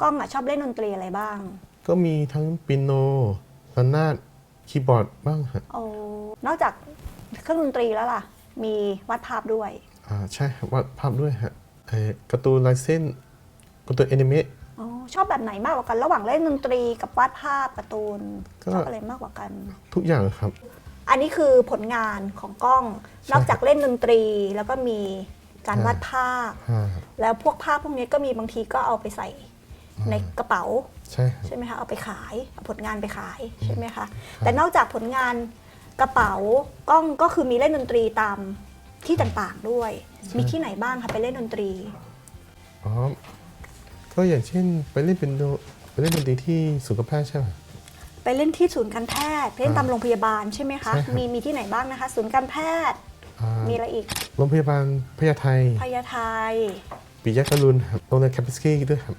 ก้องอะชอบเล่นดนตรีอะไรบ้าง ก็มีทั้งปิโนระนาดคีย์บอร์ดบ้างฮะโอ้นอกจากเครื่องดนตรีแล้วล่ะ มีวาดภาพด้วย อ่าใช่ครับวาดภาพด้วยฮะเอ่อการ์ตูนลายเส้นการ์ตูนแอนิเมะ อ๋อ ชอบแบบไหนมากกว่ากัน ระหว่างเล่นดนตรีกับวาดภาพการ์ตูนก็ ชอบอะไรมากกว่ากัน ทุกอย่างครับ อันนี้คือผลงานของกล้องใช่นอกจากเล่นดนตรีแล้วก็มีการใช่วาดภาพ อ่า แล้วพวกภาพพวกนี้ก็มีบางทีก็เอาไปใส่ ในกระเป๋าใช่ครับ ใช่ไหมคะเอาไปขายเอาผลงานไปขายใช่ไหมคะแต่นอกจากผลงานกระเป๋ากล้องก็คือมีเล่นดนตรีตามที่ต่างๆด้วย มีที่ไหนบ้างคะไปเล่นดนตรี อ๋อ ก็อย่างเช่นไปเล่นเป็นโนไปเล่นดนตรีที่สุขภาพใช่ไหม ไปเล่นที่ศูนย์การแพทย์ไปเล่นตามโรงพยาบาลใช่ไหมคะใช่ครับ มีมีที่ไหนบ้างนะคะ ศูนย์การแพทย์อ่ามีอะไรอีกโรงพยาบาลพญาไทพญาไท ปิยะกรุณครับโรงเรียนแคมปัสกี้ด้วยครับ